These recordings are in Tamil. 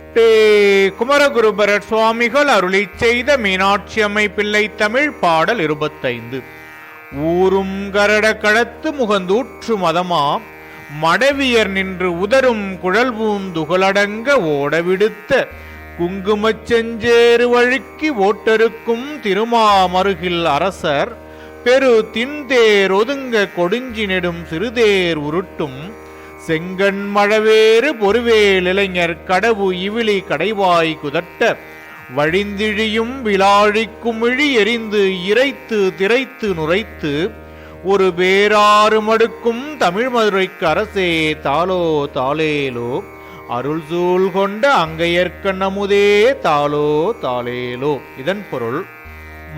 ஸ்ரீ குமரகுருபரர் சுவாமிகள் அருளி செய்த மீனாட்சி அம்மை பிள்ளை தமிழ் பாடல் இருபத்தைந்து. ஊரும் கரட கடத்து முகந்தூற்று மதமா மடவியர் நின்று உதரும் குழல் பூந்துகளடங்க ஓட விடுத்த குங்குமச் செஞ்சேறு வழுக்கி ஓட்டருக்கும் திருமாமருகில் அரசர் பெரு தின்தேர் ஒதுங்க கொடுஞ்சி நெடும் சிறுதேர் உருட்டும் செங்கண் மழவேறு பொறுவேல் இளைஞர் கடவு இவிழி கடைவாய் குதட்ட வழிந்திழியும் விளாழி குமிழி எரிந்து இறைத்து திரைத்து நுரைத்து ஒரு பேராறு மடுக்கும் தமிழ் மதுரைக்கு அரசே தாளோ தாளேலோ அருள் சூழ் கொண்ட அங்கையர்க்கண் அமுதே தாளோ தாளேலோ. இதன் பொருள்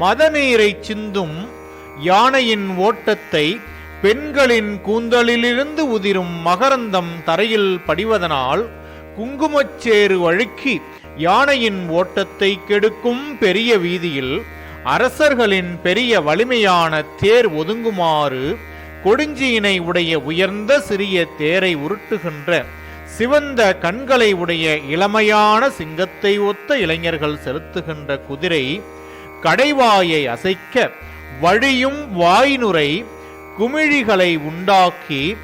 மதநீரை சிந்தும் யானையின் ஓட்டத்தை பெண்களின் கூந்தலிலிருந்து உதிரும் மகரந்தம் தரையில் படிவதனால் குங்குமச்சேறு வழுக்கி யானையின் ஓட்டத்தை கெடுக்கும் பெரிய வீதியில் அரசர்களின் பெரிய வலிமையான தேர் ஒதுங்குமாறு கொடுஞ்சியினை உடைய உயர்ந்த சிறிய தேரை உருட்டுகின்ற சிவந்த கண்களை உடைய இளமையான சிங்கத்தை ஒத்த இளைஞர்கள் செலுத்துகின்ற குதிரை கடைவாயை அசைக்க வழியும் வாய்நுரை குமிழிகளை உண்டாக்கி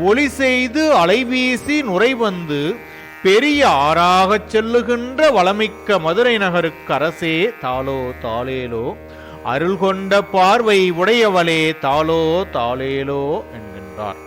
ஒளி செய்து அலைவீசி நுரை வந்து பெரிய ஆறாகச் செல்லுகின்ற வளமிக்க மதுரை நகருக்கு அரசே தாளோ தாளேலோ. அருள் கொண்ட பார்வை உடையவளே தாளோ தாளேலோ என்கின்றார்.